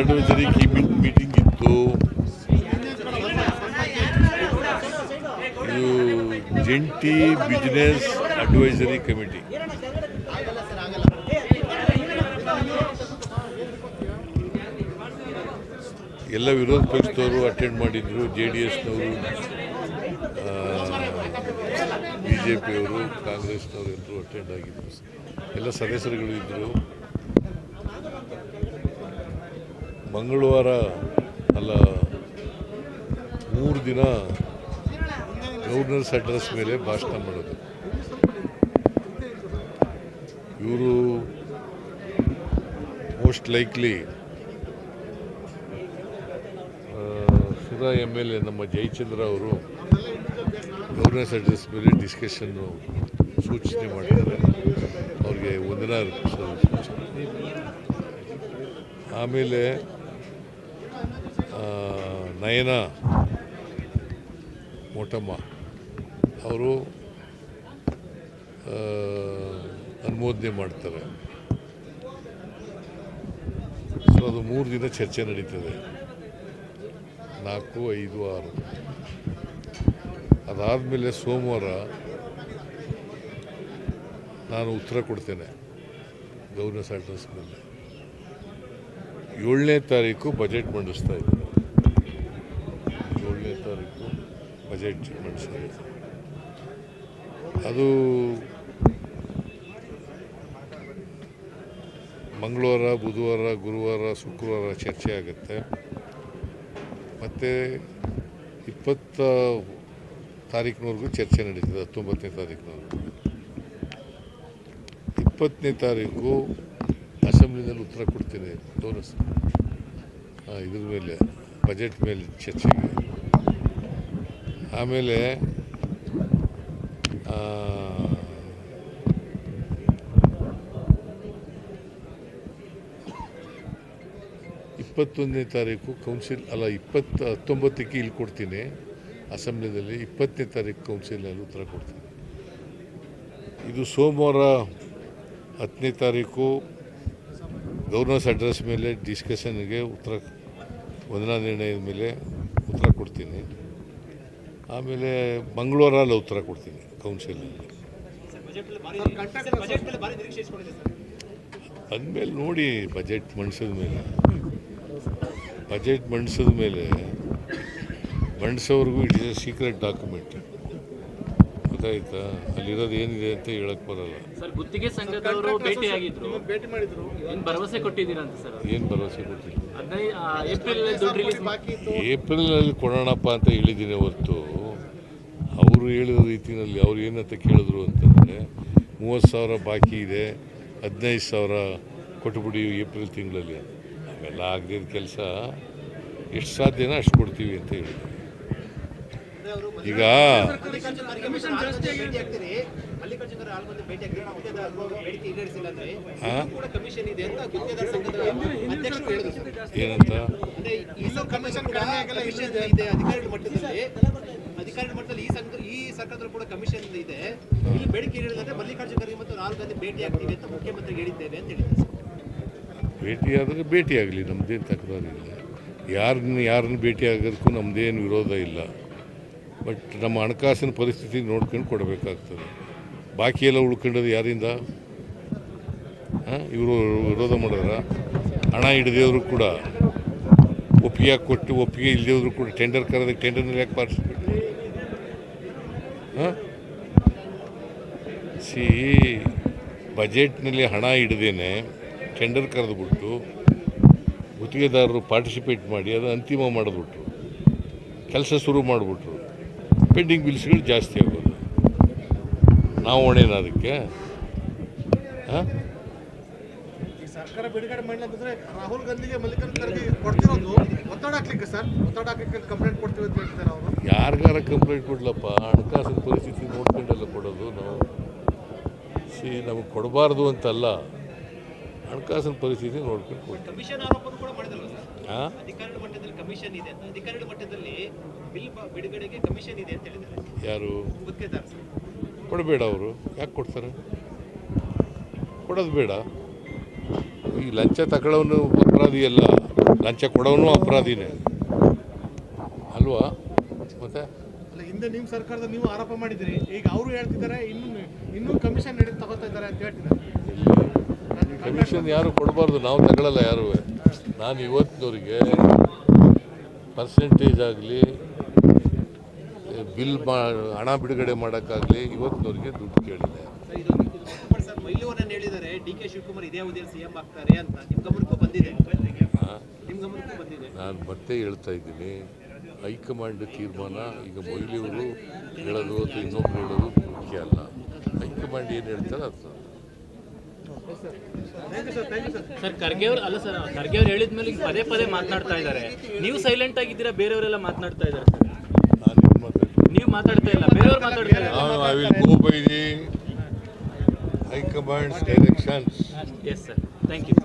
Advisory meeting ಇತ್ತು. ಇದು ಜಂಟಿ ಬಿಸ್ನೆಸ್ ಅಡ್ವೈಸರಿ ಕಮಿಟಿ ಎಲ್ಲ ವಿರೋಧ ಪಕ್ಷದವರು ಅಟೆಂಡ್ ಮಾಡಿದ್ರು. ಜೆ ಡಿ ಎಸ್ನವರು ಬಿ ಜೆ ಪಿಯವರು ಕಾಂಗ್ರೆಸ್ನವರು ಎಲ್ಲರೂ ಅಟೆಂಡ್ ಆಗಿದ್ರು. ಎಲ್ಲ ಸದಸ್ಯರುಗಳು ಇದ್ದರು ಮಂಗಳವಾರ ಅಲ್ಲ, ಮೂರು ದಿನ ಗವರ್ನರ್ಸ್ ಅಡ್ರೆಸ್ ಮೇಲೆ ಭಾಷಣ ಮಾಡೋದು. ಇವರು ಮೋಸ್ಟ್ ಲೈಕ್ಲಿ ಸುರಾ ಎಂ ಎಲ್ ಎ ನಮ್ಮ ಜಯಚಂದ್ರ ಅವರು ಗವರ್ನರ್ಸ್ ಅಡ್ರೆಸ್ ಮೇಲೆ ಡಿಸ್ಕಷನ್ನು ಸೂಚನೆ ಮಾಡಿದ್ದಾರೆ. ಅವ್ರಿಗೆ ಒಂದಿನ ಆಮೇಲೆ ನಯನ ಮೋಟಮ್ಮ ಅವರು ಅನುಮೋದನೆ ಮಾಡ್ತಾರೆ. ಸೊ ಅದು ಮೂರು ದಿನ ಚರ್ಚೆ ನಡೀತದೆ. ನಾಲ್ಕು, ಐದು, ಆರು. ಅದಾದಮೇಲೆ ಸೋಮವಾರ ನಾನು ಉತ್ತರ ಕೊಡ್ತೇನೆ ಗವರ್ನರ್ಸ್ ಅಡ್ರೆಸ್ ಮೇಲೆ. ಏಳನೇ ತಾರೀಕು ಬಜೆಟ್ ಮಂಡಿಸ್ತಾ ಇದ್ದಾರೆ ಏಳನೇ ತಾರೀಕು ಬಜೆಟ್ ಮಂಡಿಸಿದೆ ಅದು ಮಂಗಳವಾರ, ಬುಧವಾರ, ಗುರುವಾರ, ಶುಕ್ರವಾರ ಚರ್ಚೆ ಆಗುತ್ತೆ. ಮತ್ತು ಇಪ್ಪತ್ತ ತಾರೀಕಿನವರೆಗೂ ಚರ್ಚೆ ನಡೀತದೆ, ಹತ್ತೊಂಬತ್ತನೇ ತಾರೀಕಿನವರೆಗೂ ಇಪ್ಪತ್ತನೇ ತಾರೀಕು ಅಸೆಂಬ್ಲಿನಲ್ಲಿ ಉತ್ತರ ಕೊಡ್ತೀನಿ ತೋರಿಸ್ ಇದ್ರ ಮೇಲೆ ಬಜೆಟ್ ಮೇಲೆ ಚರ್ಚೆಗೆ. ಆಮೇಲೆ ಇಪ್ಪತ್ತೊಂದನೇ ತಾರೀಕು ಕೌನ್ಸಿಲ್, ಅಲ್ಲ, ಇಪ್ಪತ್ತು, ಹತ್ತೊಂಬತ್ತಕ್ಕೆ ಇಲ್ಲಿ ಕೊಡ್ತೀನಿ. ಅಸೆಂಬ್ಲಿನಲ್ಲಿ ಇಪ್ಪತ್ತನೇ ತಾರೀಕು ಕೌನ್ಸಿಲಲ್ಲಿ ಉತ್ತರ ಕೊಡ್ತೀನಿ. ಇದು ಸೋಮವಾರ ಹತ್ತನೇ ತಾರೀಕು ಗವರ್ನರ್ಸ್ ಅಡ್ರೆಸ್ ಮೇಲೆ ಡಿಸ್ಕಷನ್ಗೆ ಉತ್ತರ, ವಂದನಾ ನಿರ್ಣಯದ ಮೇಲೆ ಉತ್ತರ ಕೊಡ್ತೀನಿ. ಆಮೇಲೆ ಮಂಗಳೂರಲ್ಲಿ ಉತ್ತರ ಕೊಡ್ತೀನಿ ಕೌನ್ಸಿಲ್ ಅಂದಮೇಲೆ ನೋಡಿ ಬಜೆಟ್ ಮಂಡಿಸಿದ ಮೇಲೆ. ಬಜೆಟ್ ಮಂಡಿಸಿದ ಮೇಲೆ ಮಂಡಿಸೋವರೆಗೂ it is a secret document ಗೊತ್ತಾಯ್ತಾ ಅಲ್ಲಿರೋದು ಏನಿದೆ ಅಂತ ಹೇಳಕ್ ಬರಲ್ಲ. ಸರ್ ಗುತ್ತಿಗೆ ಸಂಘದವರು ಭೇಟಿಯಾಗಿದ್ರು ಭೇಟಿ ಮಾಡಿದ್ರು. ಏನ್ ಭರವಸೆ ಕೊಟ್ಟಿದ್ದೀರಂತ ಸರ್? ಏನು ಭರವಸೆ ಕೊಟ್ಟಿಲ್ಲ. ಏಪ್ರಿಲ್ ಅಲ್ಲಿ ಕೊಡೋಣಪ್ಪ ಅಂತ ಹೇಳಿದ್ದೀನಿ ಹೊರತು. ಅವರು ಹೇಳಿದ ರೀತಿಯಲ್ಲಿ ಅವ್ರು ಏನಂತ ಕೇಳಿದ್ರು ಅಂತಂದರೆ ಮೂವತ್ತು ಸಾವಿರ ಬಾಕಿ ಇದೆ ಹದಿನೈದು ಸಾವಿರ ಕೊಟ್ಟುಬಿಡಿ ಏಪ್ರಿಲ್ ತಿಂಗಳಲ್ಲಿ ಅವೆಲ್ಲ ಆಗದಿದ್ದ ಕೆಲಸ. ಎಷ್ಟು ಸಾಧ್ಯನೋ ಅಷ್ಟು ಕೊಡ್ತೀವಿ ಅಂತ ಹೇಳಿದ್ರು. ಈಗ. ಏನಂತ? ಭೇಟಿಯಾದ್ರೆ ಮಟ್ಟದಲ್ಲಿ. ಈ ಸಂಘ ಈ ಸರ್ಕಾರದಲ್ಲಿ ಕೂಡ ಕಮಿಷನ್ ಇದೆ. ಇಲ್ಲಿ ಬೇಡಿಕೆ ಹೇಳಿದ್ರೆ ಮಲ್ಲಿಕಾರ್ಜುನ ಖರ್ಗೆ ಮತ್ತು ರಾಹುಲ್ ಗಾಂಧಿ ಭೇಟಿ ಆಗ್ತೀವಿ ಅಂತ ಮುಖ್ಯಮಂತ್ರಿ ಹೇಳಿದ್ದೇವೆ ಅಂತ ಹೇಳಿದ್ದಾರೆ. ಭೇಟಿ ಆಗಲಿ ನಮ್ಮದೇನು ತಕರಾರಿಲ್ಲ. ಯಾರನ್ನ ಯಾರನ್ನ ಭೇಟಿ ಆಗೋದಕ್ಕೂ ನಮ್ಮದೇನು ವಿರೋಧ ಇಲ್ಲ. ಬಟ್ ನಮ್ಮ ಹಣಕಾಸಿನ ಪರಿಸ್ಥಿತಿ ನೋಡ್ಕೊಂಡು ಕೊಡಬೇಕಾಗ್ತದೆ. ಬಾಕಿ ಎಲ್ಲ ಉಳ್ಕೊಂಡದ್ದು ಯಾರಿಂದ? ಇವರು ವಿರೋಧ ಮಾಡಿದ್ರ ಹಣ ಹಿಡಿದೇವರು ಕೂಡ ಒಪ್ಪಿಗೆ ಕೊಟ್ಟು ಒಪ್ಪಿಗೆ ಇಲ್ಲದೇವ್ರು ಕೂಡ ಟೆಂಡರ್ ಕರೆದಕ್ಕೆ ಟೆಂಡರ್ನಲ್ಲಿ ಯಾಕೆ ಪಾರ್ಟಿಸಿಪೇಟ್ ಹಾಂ? ಸಿ, ಬಜೆಟ್ನಲ್ಲಿ ಹಣ ಹಿಡ್ದೇನೆ ಟೆಂಡರ್ ಕರೆದುಬಿಟ್ಟು ಗುತ್ತಿಗೆದಾರರು ಪಾರ್ಟಿಸಿಪೇಟ್ ಮಾಡಿ ಅದು ಅಂತಿಮ ಮಾಡಿದ್ಬಿಟ್ರು ಕೆಲಸ ಶುರು ಮಾಡಿಬಿಟ್ರು. ಪೆಂಡಿಂಗ್ ಬಿಲ್ಸ್ಗಳು ಜಾಸ್ತಿ ಆಗೋದು. ನಾವು ಹೊಣೆನ ಅದಕ್ಕೆ. ಹಾಂ? ಸರ್ಕಾರ ಬಿಡುಗಡೆ ಮಾಡಲಿ ಅಂತಂದ್ರೆ ರಾಹುಲ್ ಗಾಂಧಿಗೆ ಮಲ್ಲಿಕಾರ್ಜುನ ಖರ್ಗೆ ಕೊಡ್ತಿರೋದು ಒತ್ತಡ ಹಾಕ್ಲಿಕ್ಕೆ ಸರ್? ಒತ್ತಡ ಹಾಕಕ್ಕೆ ಕಂಪ್ಲೇಂಟ್ ಕೊಡ್ತೀವಿ ಅಂತ ಹೇಳ್ತಿದ್ದಾರೆ ಅವರು. ಯಾರಿಗಾರ ಕಂಪ್ಲೇಂಟ್ ಕೊಡ್ಲಪ್ಪ? ಹಣಕಾಸಿನ ಪರಿಸ್ಥಿತಿ ನೋಡ್ಕೊಂಡೆಲ್ಲ ಕೊಡೋದು ನಾವು. ಸಿ ನಮಗೆ ಕೊಡಬಾರ್ದು ಅಂತಲ್ಲ. ಹಣಕಾಸಿನ ಪರಿಸ್ಥಿತಿ ನೋಡ್ಕೊಂಡು ಕೊಡ್ತೀವಿ. ಕಮಿಷನ್ ಆರೋಪನೂ ಕೂಡ ಮಾಡಿದಲ್ವ ಸರ್? ಹಾಂ ಅಧಿಕಾರಿಗಳ ಮಟ್ಟದಲ್ಲಿ ಕಮಿಷನ್ ಇದೆ ಅಂತ. ಅಧಿಕಾರಿಗಳ ಮಟ್ಟದಲ್ಲಿ ಬಿಲ್ ಬ- ಬಿಡುಗಡೆಗೆ ಕಮಿಷನ್ ಇದೆ ಅಂತ ಹೇಳಿದ್ದಾರೆ. ಯಾರು? ಕೊಡಬೇಡ ಅವರು. ಯಾಕೆ ಕೊಡ್ತಾರೆ? ಕೊಡೋದು ಬೇಡ. ಈ ಲಂಚ ತಗೊಳ್ಳೋನು ಅಪರಾಧಿ ಅಲ್ಲ. ಲಂಚ ಕೊಡೋನು ಅಪರಾಧಿನೇ. ಅಲ್ವಾ? ಮತ್ತೆ? ಅಲ್ಲ ಹಿಂದೆ ನಿಮ್ಮ ಸರ್ಕಾರದ ನೀವು ಆರೋಪ ಮಾಡಿದಿರಿ ಈಗ ಅವರು ಹೇಳ್ತಿದ್ದಾರೆ ಇನ್ನೂ ಇನ್ನೂ ಕಮಿಷನ್ ನಡೀತಾ ತಗೋತಾ ಇದ್ದಾರೆ ಅಂತ ಹೇಳ್ತಿದ್ದಾರೆ. ಕಮಿಷನ್ ಯಾರು ಕೊಡಬಾರ್ದು ನಾವು ತಗೊಳ್ಳಲ್ಲ ಯಾರು. ನಾನು ಇವತ್ತಿನವರಿಗೆ ಪರ್ಸೆಂಟೇಜ್ ಆಗಲಿ ಬಿಲ್ ಮಾ ಹಣ ಬಿಡುಗಡೆ ಮಾಡೋಕ್ಕಾಗಲಿ ಇವತ್ತಿನವರಿಗೆ ದುಡ್ಡು ಕೇಳಿದೆ. ನಾನು ಮತ್ತೆ ಹೇಳ್ತಾ ಇದ್ದೀನಿ. ಹೈಕಮಾಂಡ್ ತೀರ್ಮಾನ ಈಗ ಮೊಯ್ಲಿಯವರು ಹೇಳೋದು ಅಥವಾ ಇನ್ನೊಬ್ರು ಹೇಳೋದು ಮುಖ್ಯ ಅಲ್ಲ. ಹೈಕಮಾಂಡ್ ಏನು ಹೇಳ್ತಾರೆ ಅದು ಸರ್ ಖರ್ಗೆ ಅವ್ರು ಅಲ್ಲ ಸರ್ ಖರ್ಗೆ ಅವ್ರು ಹೇಳಿದ ಮೇಲೆ ಪದೇ ಪದೇ ಮಾತನಾಡ್ತಾ ಇದ್ದಾರೆ. ನೀವು ಸೈಲೆಂಟ್ ಆಗಿದ್ದೀರಾ ಬೇರೆಯವರೆಲ್ಲ ಮಾತನಾಡ್ತಾ ಇದ್ದಾರೆ ಸರ್. ನೀವು ಮಾತಾಡ್ತಾ ಇಲ್ಲ ಬೇರೆಯವ್ರು ಮಾತಾಡ್ತಾ ಇಲ್ಲ. I will go by the high command's directions yes sir thank you